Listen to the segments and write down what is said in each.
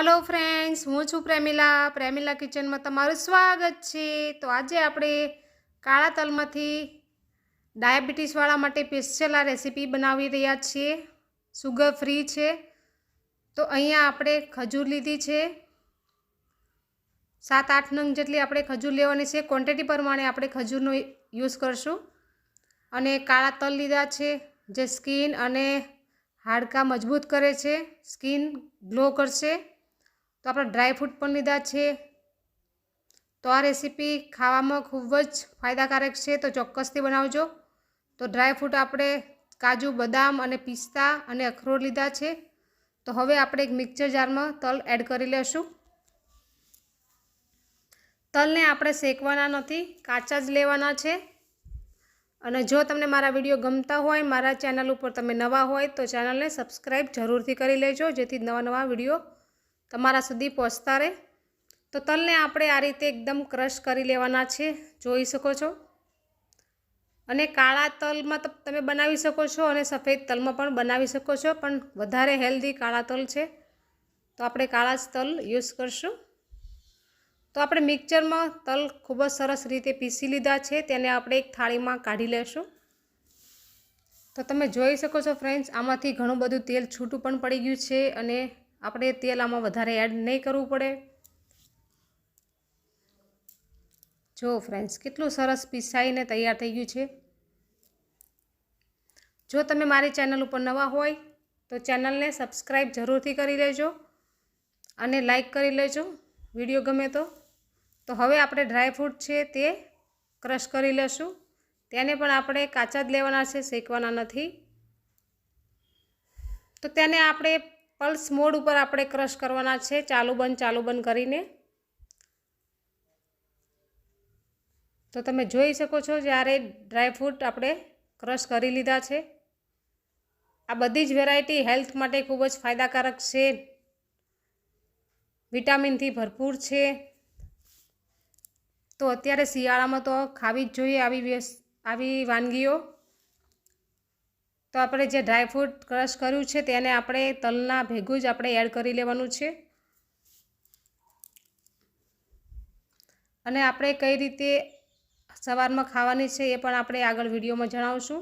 Hello friends હું છું પ્રેમિલા. પ્રેમિલા કિચનમાં તમારું સ્વાગત છે. તો આજે આપણે કાળા તલમાંથી ડાયાબિટીસવાળા માટે સ્પેશિયલ આ રેસીપી બનાવી રહ્યા છીએ. સુગર ફ્રી છે. તો અહીંયા આપણે ખજૂર લીધી છે. સાત આઠ નંગ જેટલી આપણે ખજૂર લેવાની છે. ક્વોન્ટિટી પ્રમાણે આપણે ખજૂરનો યુઝ કરશું. અને કાળા તલ લીધા છે, જે સ્કિન અને હાડકાં મજબૂત કરે છે. સ્કિન ગ્લો કરશે. તો આપણે ડ્રાયફ્રૂટ પણ લીધા છે. તો આ રેસીપી ખાવામાં ખૂબ જ ફાયદાકારક છે, તો ચોક્કસથી બનાવજો. તો ડ્રાયફ્રૂટ આપણે કાજુ, બદામ અને પિસ્તા અને અખરોટ લીધા છે. તો હવે આપણે એક મિક્સર જારમાં તલ એડ કરી લેશું. તલને આપણે શેકવાના નથી, કાચા જ લેવાના છે. અને જો તમને મારા વીડિયો ગમતા હોય, મારા ચેનલ ઉપર તમે નવા હોય, તો ચેનલને સબસ્ક્રાઈબ જરૂરથી કરી લેજો, જેથી નવા નવા વીડિયો તમારા સુધી પહોંચતા રહે. તો તલને આપણે આ રીતે એકદમ ક્રશ કરી લેવાના છે. જોઈ શકો છો. અને કાળા તલમાં તમે બનાવી શકો છો અને સફેદ તલમાં પણ બનાવી શકો છો. પણ વધારે હેલ્ધી કાળા તલ છે. તો આપણે કાળા જ તલ યુઝ કરશું. તો આપણે મિક્સરમાં તલ ખૂબ જ સરસ રીતે પીસી લીધા છે. તેને આપણે એક થાળીમાં કાઢી લેશું. તો તમે જોઈ શકો છો ફ્રેન્ડ્સ, આમાંથી ઘણું બધું તેલ છૂટું પણ પડી ગયું છે અને આપણે તેલ આમાં વધારે એડ નહીં કરવું પડે. જો ફ્રેન્ડ્સ કેટલું સરસ પીસાઈને તૈયાર થઈ ગયું છે. જો તમે મારી ચેનલ ઉપર નવા હોય, તો ચેનલને સબસ્ક્રાઈબ જરૂરથી કરી લેજો અને લાઈક કરી લેજો વીડિયો ગમે તો. તો હવે આપણે ડ્રાયફ્રૂટ છે તે ક્રશ કરી લેશું તેને પણ આપણે કાચા જ લેવાના છે, શેકવાના નથી. તો તેને આપણે પલ્સ મોડ ઉપર આપણે ક્રશ કરવાના છે. ચાલુ બંધ ચાલુ બંધ કરીને. તો તમે જોઈ શકો છો જ્યારે ડ્રાયફ્રૂટ આપણે ક્રશ કરી લીધા છે. આ બધી જ વેરાયટી હેલ્થ માટે ખૂબ જ ફાયદાકારક છે. વિટામિનથી ભરપૂર છે. તો અત્યારે શિયાળામાં તો ખાવી જ જોઈએ આવી આવી વાનગીઓ. તો આપણે જે ડ્રાયફ્રૂટ ક્રશ કર્યું છે તેને આપણે તલના ભેગું જ આપણે એડ કરી લેવાનું છે. અને આપણે કઈ રીતે સવારમાં ખાવાની છે એ પણ આપણે આગળ વિડીયોમાં જણાવશું.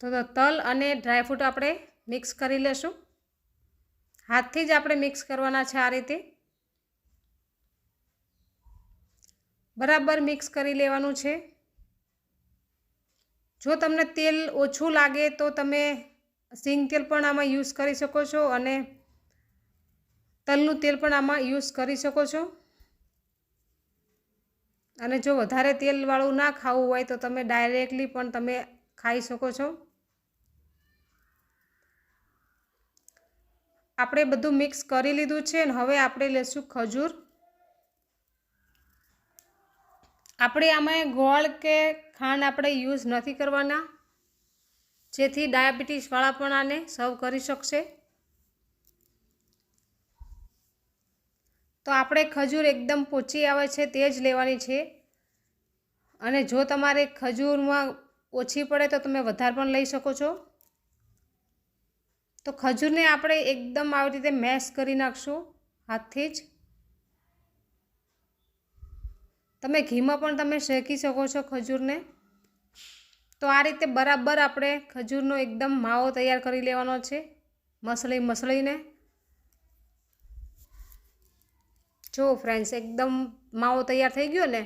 તો તલ અને ડ્રાયફ્રૂટ આપણે મિક્સ કરી લેશું. હાથથી જ આપણે મિક્સ કરવાના છે આ રીતે. બરાબર મિક્સ કરી લેવાનું છે. જો તમને તેલ ઓછું લાગે તો તમે સિંગ તેલ પણ આમાં યુઝ કરી શકો છો અને તલનું તેલ પણ આમાં યુઝ કરી શકો છો. અને જો વધારે તેલવાળું ના ખાવું હોય તો તમે ડાયરેક્ટલી પણ તમે ખાઈ શકો છો. આપણે બધું મિક્સ કરી લીધું છે અને હવે આપણે લેશું ખજૂર. આપણે આમાં ગોળ કે ખાંડ આપણે યુઝ નથી કરવાના. જેથી ડાયાબિટીસવાળા પણ આને સર્વ કરી શકશે. તો આપણે ખજૂર એકદમ પોચી આવે છે તે જ લેવાની છે. અને જો તમારે ખજૂરમાં ઓછી પડે તો તમે વધારે પણ લઈ શકો છો. તો ખજૂરને આપણે એકદમ આવી રીતે મેશ કરી નાખશું હાથથી જ. તમે ઘીમાં પણ તમે શેકી શકો છો ખજૂરને. તો આ રીતે બરાબર આપણે ખજૂરનો એકદમ માવો તૈયાર કરી લેવાનો છે, મસળી મસળીને. જો ફ્રેન્ડ્સ એકદમ માવો તૈયાર થઈ ગયો ને.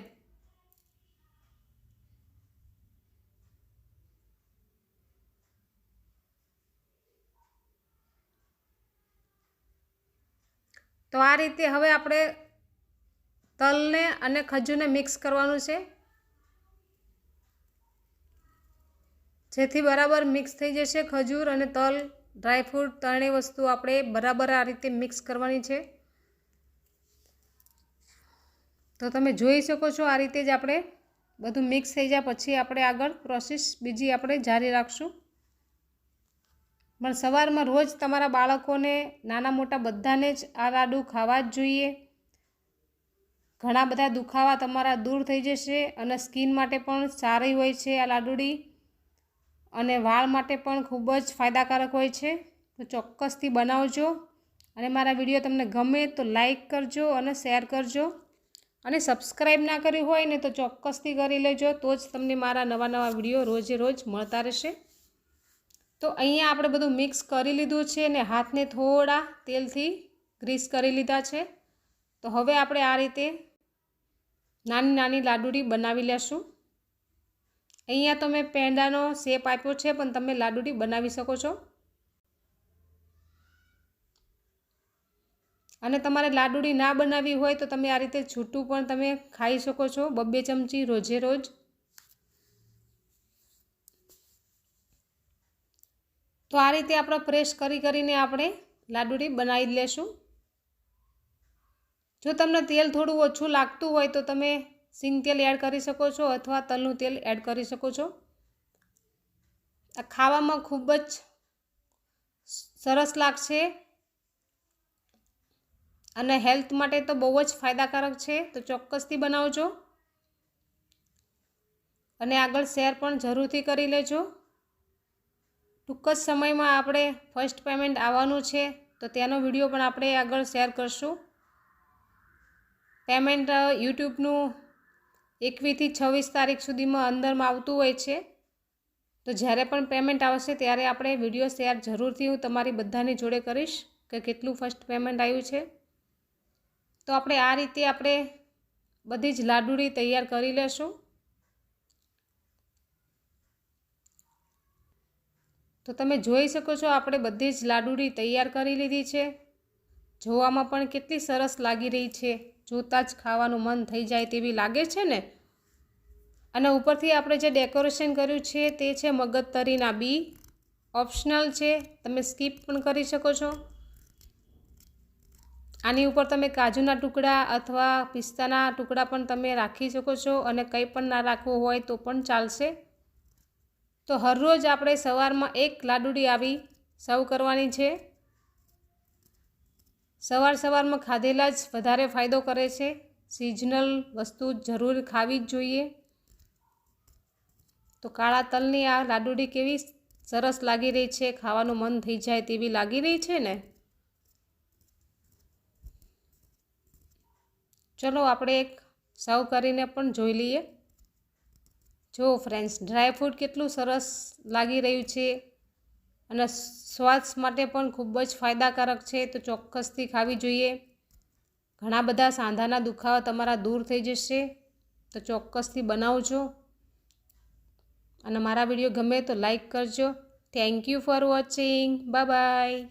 તો આ રીતે હવે આપણે તલને અને ખજૂરને મિક્સ કરવાનું છે. જેથી બરાબર મિક્સ થઈ જશે ખજૂર અને તલ. ડ્રાયફ્રૂટ ત્રણેય વસ્તુ આપણે બરાબર આ રીતે મિક્સ કરવાની છે. તો તમે જોઈ શકો છો આ રીતે જ આપણે બધું મિક્સ થઈ જાય પછી આપણે આગળ પ્રોસેસ બીજી આપણે જારી રાખશું. પણ સવારમાં રોજ તમારા બાળકોને, નાના મોટા બધાને જ આ લાડુ ખાવા જ જોઈએ. ઘણા બધા દુખાવા તમારા દૂર થઈ જશે અને સ્કિન માટે પણ સારી હોય છે આ લાડુડી. અને વાળ માટે પણ ખૂબ જ ફાયદાકારક હોય છે. તો ચોક્કસથી બનાવજો. અને મારા વીડિયો તમને ગમે તો લાઈક કરજો અને શેર કરજો. અને સબસ્ક્રાઈબ ના કર્યું હોય ને તો ચોક્કસથી કરી લેજો. તો જ તમને મારા નવા નવા વીડિયો રોજે રોજ મળતા રહેશે. તો અહીંયા આપણે બધું મિક્સ કરી લીધું છે અને હાથને થોડા તેલથી ગ્રીસ કરી લીધા છે. તો હવે આપણે આ રીતે નાની નાની લાડુડી બનાવી લેશું. અહીંયા તો મેં પેંડાનો શેપ આપ્યો છે, પણ તમે લાડુડી બનાવી શકો છો. અને તમારે લાડુડી ના બનાવવી હોય તો તમે આ રીતે છૂટું પણ તમે ખાઈ શકો છો, બબ્બે ચમચી રોજે રોજ. તો આ રીતે આપણે પ્રેસ કરી કરીને આપણે લાડુડી બનાવી લેશું. જો તમને તેલ થોડું ઓછું લાગતું હોય તો તમે સિંગ તેલ એડ કરી શકો છો અથવા તલનું તેલ એડ કરી શકો છો. આ ખાવામાં ખૂબ જ સરસ લાગશે અને હેલ્થ માટે તો બહુ જ ફાયદાકારક છે. તો ચોક્કસથી બનાવજો. અને આગળ શેર પણ જરૂરથી કરી લેજો. ટૂંક જ સમયમાં આપણે ફર્સ્ટ પેમેન્ટ આવવાનું છે. તો તેનો વીડિયો પણ આપણે આગળ શેર કરશું. પેમેન્ટ યુટ્યુબનું એકવીસથી છવ્વીસ તારીખ સુધીમાં અંદરમાં આવતું હોય છે. તો જ્યારે પણ પેમેન્ટ આવશે ત્યારે આપણે વીડિયો શેર જરૂરથી હું તમારી બધાની જોડે કરીશ કે કેટલું ફર્સ્ટ પેમેન્ટ આવ્યું છે. તો આપણે આ રીતે આપણે બધી જ લાડુડી તૈયાર કરી લેશું. તો તમે જોઈ શકો છો આપણે બધી જ લાડુડી તૈયાર કરી લીધી છે. જોવામાં પણ કેટલી સરસ લાગી રહી છે. જોતાં જ ખાવાનું મન થઈ જાય તેવી લાગે છે ને? અને ઉપરથી આપણે જે ડેકોરેશન કર્યું છે તે છે મગજતરીના બી. ઓપ્શનલ છે. તમે સ્કીપ પણ કરી શકો છો. આની ઉપર તમે કાજુના ટુકડા અથવા પિસ્તાના ટુકડા પણ તમે રાખી શકો છો અને કંઈ પણ ના રાખવું હોય તો પણ ચાલશે. તો હરરોજ આપણે સવારમાં એક લાડુડી આવી સર્વ કરવાની છે. સવાર સવારમાં ખાધેલા જ વધારે ફાયદો કરે છે. સિઝનલ વસ્તુ જરૂર ખાવી જ જોઈએ. તો કાળા તલની આ લાડુડી કેવી સરસ લાગી રહી છે? ખાવાનું મન થઈ જાય તેવી લાગી રહી છે ને? ચલો આપણે એક સર્વ કરીને પણ જોઈ લઈએ. જો ફ્રેન્ડ્સ ડ્રાયફ્રૂટ કેટલું સરસ લાગી રહ્યું છે. અને શ્વાસ માટે પણ ખૂબ જ ફાયદાકારક છે, તો ચોક્કસથી ખાવી જોઈએ. ઘણા બધા સાંધાના દુખાવા તમારા દૂર થઈ જશે, તો ચોક્કસથી બનાવજો. અને મારા વીડિયો ગમે તો લાઈક કરજો. Thank you for watching bye bye